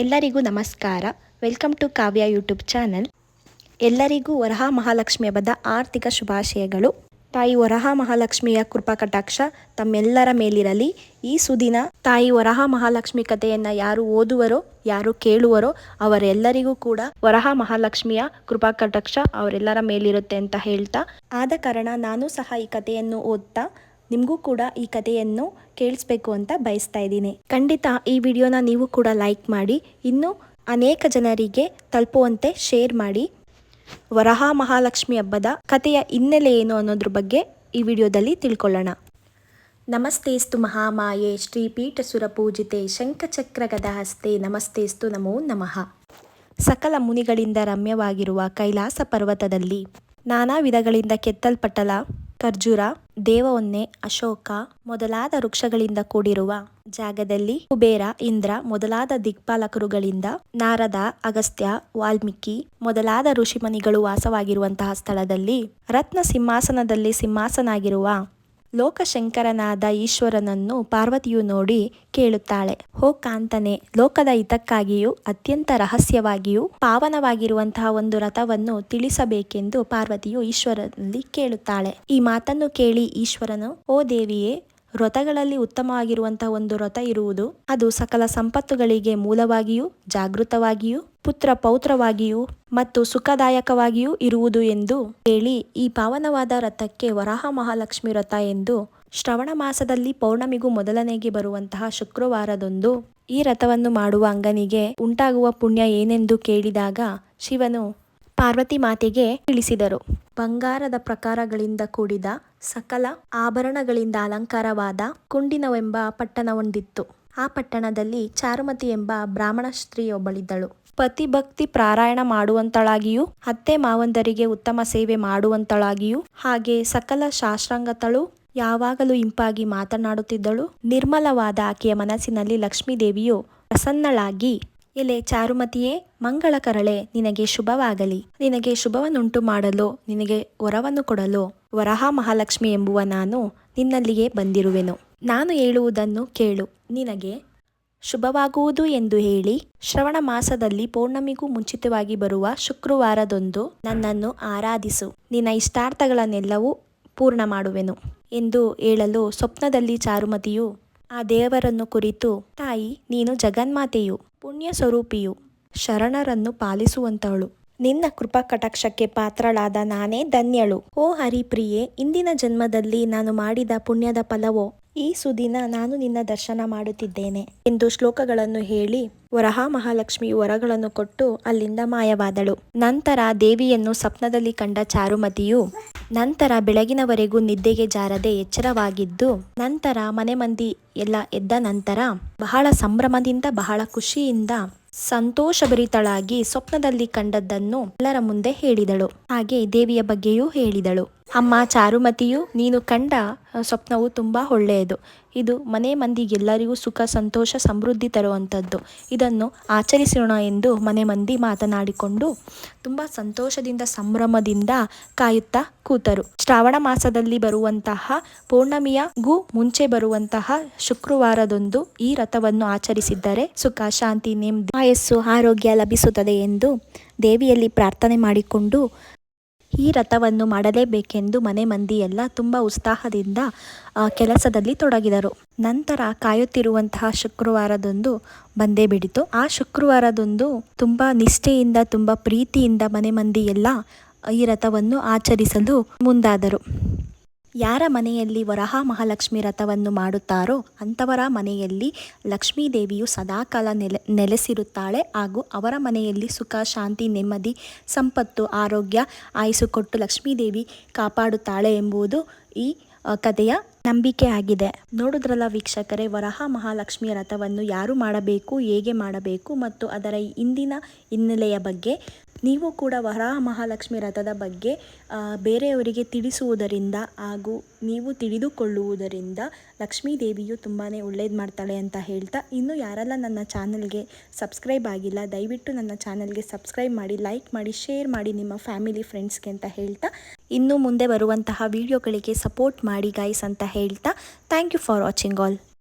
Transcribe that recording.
ಎಲ್ಲರಿಗೂ ನಮಸ್ಕಾರ. Welcome to Kavya YouTube channel ಎಲ್ಲರಿಗೂ ವರಹ ಮಹಾಲಕ್ಷ್ಮಿ ಹಬ್ಬದ ಆರ್ಥಿಕ ಶುಭಾಶಯಗಳು. ತಾಯಿ ವರಹ ಮಹಾಲಕ್ಷ್ಮಿಯ ಕೃಪಾ ಕಟಾಕ್ಷ ತಮ್ಮೆಲ್ಲರ ಮೇಲಿರಲಿ. ಈ ಸುದಿನ ತಾಯಿ ವರಹ ಮಹಾಲಕ್ಷ್ಮಿ ಕಥೆಯನ್ನು ಯಾರು ಓದುವರೋ, ಯಾರು ಕೇಳುವರೋ, ಅವರೆಲ್ಲರಿಗೂ ಕೂಡ ವರಹ ಮಹಾಲಕ್ಷ್ಮಿಯ ಕೃಪಾ ಕಟಾಕ್ಷ ಅವರೆಲ್ಲರ ಮೇಲಿರುತ್ತೆ ಅಂತ ಹೇಳ್ತಾ. ಆದ ಕಾರಣ ನಾನು ಸಹ ಈ ಕಥೆಯನ್ನು ಓದ್ತಾ ನಿಮಗೂ ಕೂಡ ಈ ಕಥೆಯನ್ನು ಕೇಳಿಸ್ಬೇಕು ಅಂತ ಬಯಸ್ತಾ ಇದ್ದೀನಿ. ಖಂಡಿತ ಈ ವಿಡಿಯೋನ ನೀವು ಕೂಡ ಲೈಕ್ ಮಾಡಿ, ಇನ್ನೂ ಅನೇಕ ಜನರಿಗೆ ತಲುಪುವಂತೆ ಶೇರ್ ಮಾಡಿ. ವರಹ ಮಹಾಲಕ್ಷ್ಮಿ ಹಬ್ಬದ ಕಥೆಯ ಹಿನ್ನೆಲೆ ಏನು ಅನ್ನೋದ್ರ ಬಗ್ಗೆ ಈ ವಿಡಿಯೋದಲ್ಲಿ ತಿಳ್ಕೊಳ್ಳೋಣ. ನಮಸ್ತೇಸ್ತು ಮಹಾಮಾಯೆ ಶ್ರೀಪೀಠ ಸುರಪೂಜಿತೆ ಶಂಖಚಕ್ರ ಗದಹಸ್ತೆ ನಮಸ್ತೇಸ್ತು ನಮೋ ನಮಃ. ಸಕಲ ಮುನಿಗಳಿಂದ ರಮ್ಯವಾಗಿರುವ ಕೈಲಾಸ ಪರ್ವತದಲ್ಲಿ ನಾನಾ ವಿಧಗಳಿಂದ ಕೆತ್ತಲ್ಪಟ್ಟಲ ಖರ್ಜೂರ ದೇವವೊನ್ನೆ ಅಶೋಕ ಮೊದಲಾದ ವೃಕ್ಷಗಳಿಂದ ಕೂಡಿರುವ ಜಾಗದಲ್ಲಿ ಕುಬೇರ, ಇಂದ್ರ ಮೊದಲಾದ ದಿಗ್ಪಾಲಕರುಗಳಿಂದ ನಾರದ, ಅಗಸ್ತ್ಯ, ವಾಲ್ಮೀಕಿ ಮೊದಲಾದ ಋಷಿಮನಿಗಳು ವಾಸವಾಗಿರುವಂತಹ ಸ್ಥಳದಲ್ಲಿ ರತ್ನ ಸಿಂಹಾಸನದಲ್ಲಿ ಸಿಂಹಾಸನಾಗಿರುವ ಲೋಕಶಂಕರನಾದ ಈಶ್ವರನನ್ನು ಪಾರ್ವತಿಯು ನೋಡಿ ಕೇಳುತ್ತಾಳೆ. ಹೋ ಕಾಂತನೆ, ಲೋಕದ ಹಿತಕ್ಕಾಗಿಯೂ ಅತ್ಯಂತ ರಹಸ್ಯವಾಗಿಯೂ ಪಾವನವಾಗಿರುವಂತಹ ಒಂದು ರಥವನ್ನು ತಿಳಿಸಬೇಕೆಂದು ಪಾರ್ವತಿಯು ಈಶ್ವರನಲ್ಲಿ ಕೇಳುತ್ತಾಳೆ. ಈ ಮಾತನ್ನು ಕೇಳಿ ಈಶ್ವರನು, ಓ ದೇವಿಯೇ ವ್ರತಗಳಲ್ಲಿ ಉತ್ತಮವಾಗಿರುವಂತಹ ಒಂದು ವ್ರತ ಇರುವುದು, ಅದು ಸಕಲ ಸಂಪತ್ತುಗಳಿಗೆ ಮೂಲವಾಗಿಯೂ, ಜಾಗೃತವಾಗಿಯೂ ಪುತ್ರ ಪೌತ್ರವಾಗಿಯೂ ಮತ್ತು ಸುಖದಾಯಕವಾಗಿಯೂ ಇರುವುದು ಎಂದು ಹೇಳಿ ಈ ಪಾವನವಾದ ರಥಕ್ಕೆ ವರಾಹ ಮಹಾಲಕ್ಷ್ಮಿ ವ್ರತ ಎಂದು ಶ್ರವಣ ಮಾಸದಲ್ಲಿ ಪೌರ್ಣಮಿಗೂ ಮೊದಲನೆಗೆ ಬರುವಂತಹ ಶುಕ್ರವಾರದೊಂದು ಈ ರಥವನ್ನು ಮಾಡುವ ಅಂಗನಿಗೆ ಉಂಟಾಗುವ ಪುಣ್ಯ ಏನೆಂದು ಕೇಳಿದಾಗ ಶಿವನು ಪಾರ್ವತಿ ಮಾತೆಗೆ ತಿಳಿಸಿದರು. ಬಂಗಾರದ ಪ್ರಕಾರಗಳಿಂದ ಕೂಡಿದ ಸಕಲ ಆಭರಣಗಳಿಂದ ಅಲಂಕಾರವಾದ ಕುಂಡಿನವೆಂಬ ಪಟ್ಟಣವೊಂದಿತ್ತು. ಆ ಪಟ್ಟಣದಲ್ಲಿ ಚಾರುಮತಿ ಎಂಬ ಬ್ರಾಹ್ಮಣ ಸ್ತ್ರೀಯೊಬ್ಬಳಿದ್ದಳು. ಪತಿಭಕ್ತಿ ಪ್ರಾರಾಯಣ ಮಾಡುವಂತಳಾಗಿಯೂ, ಅತ್ತೆ ಮಾವಂದರಿಗೆ ಉತ್ತಮ ಸೇವೆ ಮಾಡುವಂತಳಾಗಿಯೂ, ಹಾಗೆ ಸಕಲ ಶಾಸ್ತ್ರಾಂಗತಳು ಯಾವಾಗಲೂ ಇಂಪಾಗಿ ಮಾತನಾಡುತ್ತಿದ್ದಳು. ನಿರ್ಮಲವಾದ ಆಕೆಯ ಮನಸ್ಸಿನಲ್ಲಿ ಲಕ್ಷ್ಮೀದೇವಿಯು ಪ್ರಸನ್ನಳಾಗಿ, ಎಲೆ ಚಾರುಮತಿಯೇ, ಮಂಗಳ ಕರಳೆ, ನಿನಗೆ ಶುಭವಾಗಲಿ. ನಿನಗೆ ಶುಭವನ್ನುಂಟು ಮಾಡಲು, ನಿನಗೆ ವರವನ್ನು ಕೊಡಲು, ವರಹ ಮಹಾಲಕ್ಷ್ಮಿ ಎಂಬುವ ನಾನು ನಿನ್ನಲ್ಲಿಗೆ ಬಂದಿರುವೆನು. ನಾನು ಹೇಳುವುದನ್ನು ಕೇಳು. ನಿನಗೆ ಶುಭವಾಗುವುದು ಎಂದು ಹೇಳಿ ಶ್ರವಣ ಮಾಸದಲ್ಲಿ ಪೌರ್ಣಮಿಗೂ ಮುಂಚಿತವಾಗಿ ಬರುವ ಶುಕ್ರವಾರದೊಂದು ನನ್ನನ್ನು ಆರಾಧಿಸು. ನಿನ್ನ ಇಷ್ಟಾರ್ಥಗಳನ್ನೆಲ್ಲವೂ ಪೂರ್ಣ ಮಾಡುವೆನು ಎಂದು ಹೇಳಲು ಸ್ವಪ್ನದಲ್ಲಿ ಚಾರುಮತಿಯು, ಆ ದೇವರನ್ನು ಕುರಿತು, ತಾಯಿ, ನೀನು ಜಗನ್ಮಾತೆಯು ಪುಣ್ಯ ಸ್ವರೂಪಿಯು ಶರಣರನ್ನು ಪಾಲಿಸುವಂತವಳು. ನಿನ್ನ ಕೃಪಾ ಕಟಾಕ್ಷಕ್ಕೆ ಪಾತ್ರಳಾದ ನಾನೇ ಧನ್ಯಳು. ಓ ಹರಿಪ್ರಿಯೆ, ಇಂದಿನ ಜನ್ಮದಲ್ಲಿ ನಾನು ಮಾಡಿದ ಪುಣ್ಯದ ಫಲವೋ? ಈ ಸುದಿನ ನಾನು ನಿನ್ನ ದರ್ಶನ ಮಾಡುತ್ತಿದ್ದೇನೆ ಎಂದು ಶ್ಲೋಕಗಳನ್ನು ಹೇಳಿ ವರಹ ಮಹಾಲಕ್ಷ್ಮಿ ವರಗಳನ್ನು ಕೊಟ್ಟು ಅಲ್ಲಿಂದ ಮಾಯವಾದಳು. ನಂತರ ದೇವಿಯನ್ನು ಸ್ವಪ್ನದಲ್ಲಿ ಕಂಡ ಚಾರುಮತಿಯು ನಂತರ ಬೆಳಗಿನವರೆಗೂ ನಿದ್ದೆಗೆ ಜಾರದೆ ಎಚ್ಚರವಾಗಿದ್ದು ನಂತರ ಮನೆ ಮಂದಿ ಎಲ್ಲ ಎದ್ದ ನಂತರ ಬಹಳ ಸಂಭ್ರಮದಿಂದ ಬಹಳ ಖುಷಿಯಿಂದ ಸಂತೋಷಭರಿತಳಾಗಿ ಸ್ವಪ್ನದಲ್ಲಿ ಕಂಡದ್ದನ್ನು ಎಲ್ಲರ ಮುಂದೆ ಹೇಳಿದಳು. ಹಾಗೆ ದೇವಿಯ ಬಗ್ಗೆಯೂ ಹೇಳಿದಳು. ಅಮ್ಮ ಚಾರುಮತಿಯು, ನೀನು ಕಂಡ ಸ್ವಪ್ನವು ತುಂಬ ಒಳ್ಳೆಯದು. ಇದು ಮನೆ ಮಂದಿಗೆಲ್ಲರಿಗೂ ಸುಖ, ಸಂತೋಷ, ಸಮೃದ್ಧಿ ತರುವಂಥದ್ದು ಇದನ್ನು ಆಚರಿಸೋಣ ಎಂದು ಮನೆ ಮಂದಿ ಮಾತನಾಡಿಕೊಂಡು ತುಂಬ ಸಂತೋಷದಿಂದ, ಸಂಭ್ರಮದಿಂದ ಕಾಯುತ್ತಾ ಕೂತರು. ಶ್ರಾವಣ ಮಾಸದಲ್ಲಿ ಬರುವಂತಹ ಪೌರ್ಣಮಿಯಗೂ ಮುಂಚೆ ಬರುವಂತಹ ಶುಕ್ರವಾರದೊಂದು ಈ ರಥವನ್ನು ಆಚರಿಸಿದ್ದರೆ ಸುಖ, ಶಾಂತಿ, ನೆಮ್ಮದಿ, ಆಯಸ್ಸು, ಆರೋಗ್ಯ ಲಭಿಸುತ್ತದೆ ಎಂದು ದೇವಿಯಲ್ಲಿ ಪ್ರಾರ್ಥನೆ ಮಾಡಿಕೊಂಡು ಈ ರಥವನ್ನು ಮಾಡಲೇಬೇಕೆಂದು ಮನೆ ಮಂದಿಯೆಲ್ಲ ತುಂಬ ಉತ್ಸಾಹದಿಂದ ಕೆಲಸದಲ್ಲಿ ತೊಡಗಿದರು. ನಂತರ ಕಾಯುತ್ತಿರುವಂತಹ ಶುಕ್ರವಾರದೊಂದು ಬಂದೇ ಬಿಡಿತು. ಆ ಶುಕ್ರವಾರದೊಂದು ತುಂಬ ನಿಷ್ಠೆಯಿಂದ, ತುಂಬ ಪ್ರೀತಿಯಿಂದ ಮನೆ ಮಂದಿಯೆಲ್ಲ ಈ ರಥವನ್ನು ಆಚರಿಸಲು ಮುಂದಾದರು. ಯಾರ ಮನೆಯಲ್ಲಿ ವರಹ ಮಹಾಲಕ್ಷ್ಮಿ ರಥವನ್ನು ಮಾಡುತ್ತಾರೋ ಅಂಥವರ ಮನೆಯಲ್ಲಿ ಲಕ್ಷ್ಮೀದೇವಿಯು ಸದಾಕಾಲ ನೆಲೆ, ನೆಲೆಸಿರುತ್ತಾಳೆ ಹಾಗೂ ಅವರ ಮನೆಯಲ್ಲಿ ಸುಖ, ಶಾಂತಿ, ನೆಮ್ಮದಿ, ಸಂಪತ್ತು, ಆರೋಗ್ಯ ಆಯುಸು ಕೊಟ್ಟು ಲಕ್ಷ್ಮೀದೇವಿ ಕಾಪಾಡುತ್ತಾಳೆ ಎಂಬುದು ಈ ಕಥೆಯ ನಂಬಿಕೆ ಆಗಿದೆ. ನೋಡಿದ್ರಲ್ಲ ವೀಕ್ಷಕರೇ, ವರಹ ಮಹಾಲಕ್ಷ್ಮಿಯ ರಥವನ್ನು ಯಾರು ಮಾಡಬೇಕು, ಹೇಗೆ ಮಾಡಬೇಕು ಮತ್ತು ಅದರ ಇಂದಿನ ಹಿನ್ನೆಲೆಯ ಬಗ್ಗೆ. ನೀವು ಕೂಡ ವರಹ ಮಹಾಲಕ್ಷ್ಮಿ ರಥದ ಬಗ್ಗೆ ಬೇರೆಯವರಿಗೆ ತಿಳಿಸುವುದರಿಂದ ಹಾಗೂ ನೀವು ತಿಳಿದುಕೊಳ್ಳುವುದರಿಂದ ಲಕ್ಷ್ಮೀ ದೇವಿಯು ತುಂಬಾ ಒಳ್ಳೇದು ಮಾಡ್ತಾಳೆ ಅಂತ ಹೇಳ್ತಾ, ಇನ್ನು ಯಾರೆಲ್ಲ ನನ್ನ ಚಾನಲ್ಗೆ ಸಬ್ಸ್ಕ್ರೈಬ್ ಆಗಿಲ್ಲ, ದಯವಿಟ್ಟು ನನ್ನ ಚಾನಲ್ಗೆ ಸಬ್ಸ್ಕ್ರೈಬ್ ಮಾಡಿ, ಲೈಕ್ ಮಾಡಿ, ಶೇರ್ ಮಾಡಿ ನಿಮ್ಮ ಫ್ಯಾಮಿಲಿ ಫ್ರೆಂಡ್ಸ್ಗೆ ಅಂತ ಹೇಳ್ತಾ, ಇನ್ನು ಮುಂದೆ ಬರುವಂತಹ ವಿಡಿಯೋಗಳಿಗೆ ಸಪೋರ್ಟ್ ಮಾಡಿ ಗಾಯ್ಸ್ ಅಂತ ಹೇಳ್ತಾ thank you for watching all